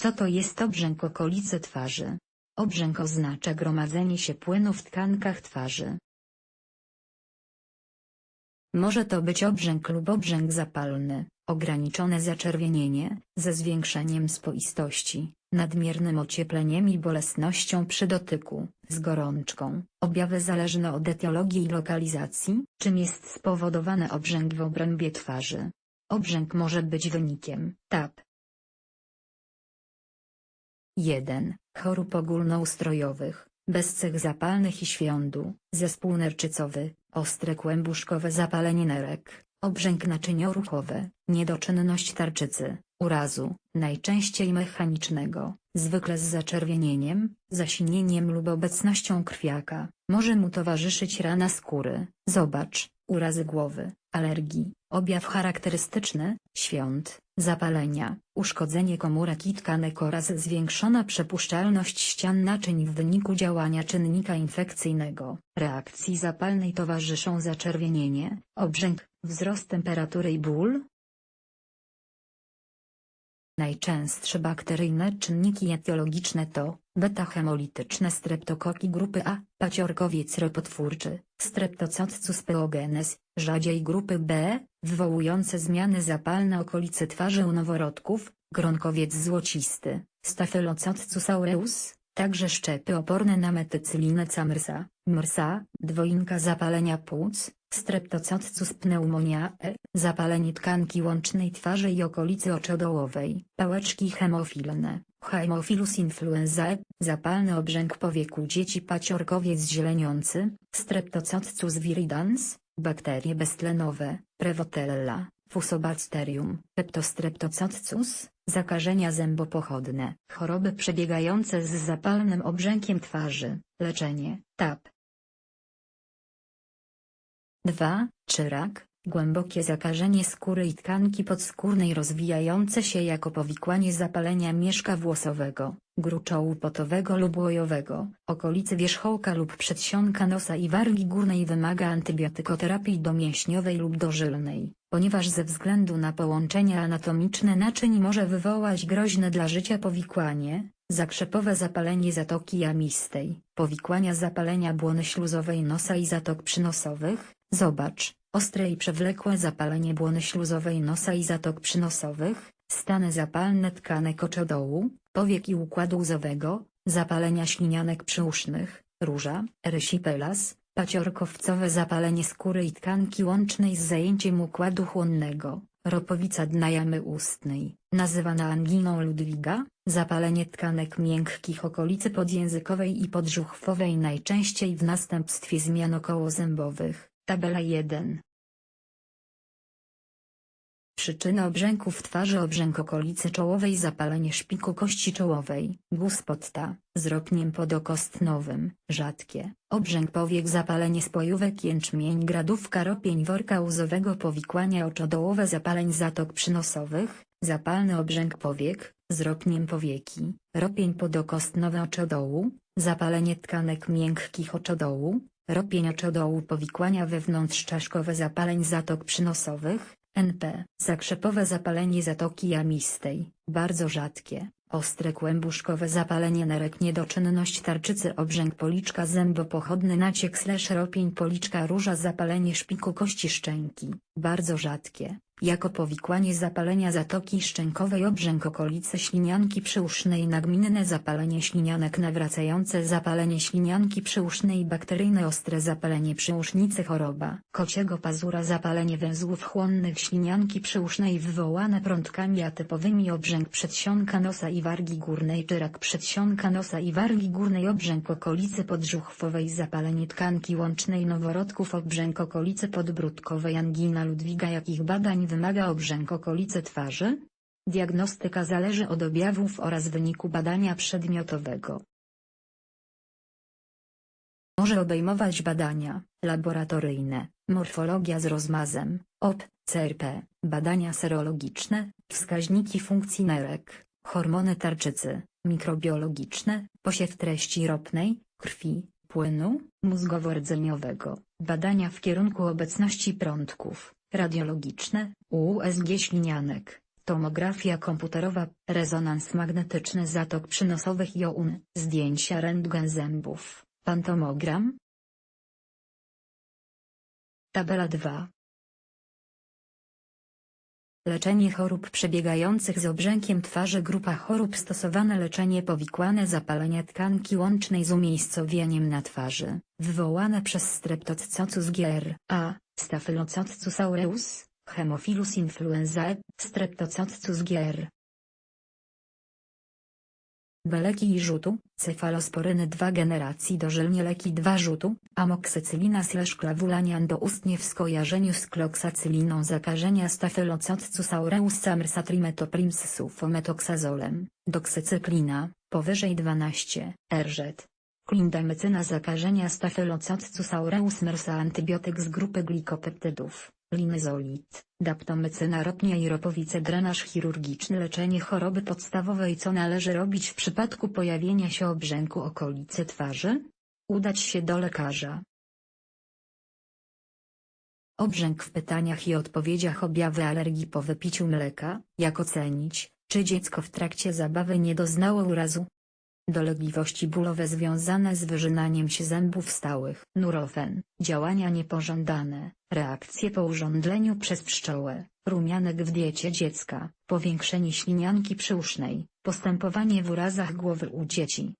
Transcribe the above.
Co to jest obrzęk okolicy twarzy? Obrzęk oznacza gromadzenie się płynu w tkankach twarzy. Może to być obrzęk lub obrzęk zapalny, ograniczone zaczerwienienie, ze zwiększeniem spoistości, nadmiernym ociepleniem i bolesnością przy dotyku, z gorączką, objawy zależne od etiologii i lokalizacji, czym jest spowodowany obrzęk w obrębie twarzy. Obrzęk może być wynikiem TAP. 1. Chorób ogólnoustrojowych, bez cech zapalnych i świądu, zespół nerczycowy, ostre kłębuszkowe zapalenie nerek, obrzęk naczynioruchowe, niedoczynność tarczycy, urazu, najczęściej mechanicznego, zwykle z zaczerwienieniem, zasinieniem lub obecnością krwiaka, może mu towarzyszyć rana skóry, zobacz, urazy głowy, alergii, objaw charakterystyczny, świąt, zapalenia, uszkodzenie komórek i tkanek oraz zwiększona przepuszczalność ścian naczyń w wyniku działania czynnika infekcyjnego. Reakcji zapalnej towarzyszą zaczerwienienie, obrzęk, wzrost temperatury i ból, Najczęstsze bakteryjne czynniki etiologiczne to beta-hemolityczne streptokoki grupy A, paciorkowiec ropotwórczy, Streptococcus pyogenes, rzadziej grupy B, wywołujące zmiany zapalne okolice twarzy u noworodków, gronkowiec złocisty, Staphylococcus także szczepy oporne na metycylinę camrsa, MRSA, dwoinka zapalenia płuc, Streptococcus pneumoniae, zapalenie tkanki łącznej twarzy i okolicy oczodołowej, pałeczki hemofilne, Haemophilus influenzae, zapalny obrzęk powieku dzieci paciorkowiec zieleniący, Streptococcus viridans, bakterie beztlenowe, Prevotella, Fusobacterium, Peptostreptococcus, zakażenia zębopochodne, choroby przebiegające z zapalnym obrzękiem twarzy, leczenie, TAP. 2. Czy rak, głębokie zakażenie skóry i tkanki podskórnej rozwijające się jako powikłanie zapalenia mieszka włosowego, gruczołu potowego lub łojowego, okolicy wierzchołka lub przedsionka nosa i wargi górnej wymaga antybiotykoterapii domięśniowej lub dożylnej, ponieważ ze względu na połączenia anatomiczne naczyń może wywołać groźne dla życia powikłanie, zakrzepowe zapalenie zatoki jamistej, powikłania zapalenia błony śluzowej nosa i zatok przynosowych, Zobacz, ostre i przewlekłe zapalenie błony śluzowej nosa i zatok przynosowych, stany zapalne tkanek oczodołu, powiek i układu łzowego, zapalenia ślinianek przyusznych, róża, erysipelas, paciorkowcowe zapalenie skóry i tkanki łącznej z zajęciem układu chłonnego, ropowica dna jamy ustnej, nazywana anginą Ludwiga, zapalenie tkanek miękkich okolicy podjęzykowej i podżuchwowej najczęściej w następstwie zmian okołozębowych. Tabela 1 Przyczyny obrzęków twarzy Obrzęk okolicy czołowej Zapalenie szpiku kości czołowej Guspota, z ropniem podokostnowym, rzadkie, obrzęk powiek Zapalenie spojówek jęczmień gradówka ropień worka łzowego powikłania oczodołowe Zapaleń zatok przynosowych, zapalny obrzęk powiek, z powieki, ropień podokostnowy oczodołu, zapalenie tkanek miękkich oczodołu, ropień oczodołu powikłania wewnątrzczaszkowe zapaleń zatok przynosowych, NP, zakrzepowe zapalenie zatoki jamistej, bardzo rzadkie, ostre kłębuszkowe zapalenie nerek niedoczynność tarczycy obrzęk policzka zębopochodny naciek slash ropień policzka róża zapalenie szpiku kości szczęki, bardzo rzadkie, jako powikłanie zapalenia zatoki szczękowej obrzęk okolice ślinianki przyusznej nagminne zapalenie ślinianek nawracające zapalenie ślinianki przyusznej bakteryjne ostre zapalenie przyusznicy choroba kociego pazura zapalenie węzłów chłonnych ślinianki przyusznej wywołane prądkami atypowymi obrzęk przedsionka nosa i wargi górnej czy rak przedsionka nosa i wargi górnej obrzęk okolicy podżuchwowej zapalenie tkanki łącznej noworodków obrzęk okolicy podbródkowej angina Ludwiga jakich badań wymaga obrzęk okolicy twarzy? Diagnostyka zależy od objawów oraz wyniku badania przedmiotowego. Może obejmować badania laboratoryjne, morfologia z rozmazem, OP, CRP, badania serologiczne, wskaźniki funkcji nerek, hormony tarczycy, mikrobiologiczne, posiew treści ropnej, krwi, płynu, mózgowo-rdzeniowego, badania w kierunku obecności prądków, radiologiczne, USG ślinianek, tomografia komputerowa, rezonans magnetyczny zatok przynosowych joun, zdjęcia rentgen zębów, pantomogram. Tabela 2 Leczenie chorób przebiegających z obrzękiem twarzy Grupa chorób stosowane leczenie powikłane zapalenia tkanki łącznej z umiejscowieniem na twarzy, wywołane przez Streptococcus GR, a, Staphylococcus aureus, Haemophilus influenzae, Streptococcus GR. Beleki i rzutu, cefalosporyny 2 generacji dożylnie leki 2 rzutu, amoksycylina klawulanian doustnie w skojarzeniu z kloksacyliną zakażenia Staphylococcus aureus samrsatrimetoprims sulfometoxazolem, doksycyklina, powyżej 12, RZ. Klindamycyna zakażenia Staphylococcus aureus MRSA antybiotyk z grupy glikopeptydów, linyzolid, daptomycyna ropnia i ropowice drenaż chirurgiczny leczenie choroby podstawowej co należy robić w przypadku pojawienia się obrzęku okolicy twarzy? Udać się do lekarza. Obrzęk w pytaniach i odpowiedziach objawy alergii po wypiciu mleka, jak ocenić, czy dziecko w trakcie zabawy nie doznało urazu? Dolegliwości bólowe związane z wyrzynaniem się zębów stałych. Nurofen. Działania niepożądane. Reakcje po urządleniu przez pszczołę. Rumianek w diecie dziecka. Powiększenie ślinianki przyusznej. Postępowanie w urazach głowy u dzieci.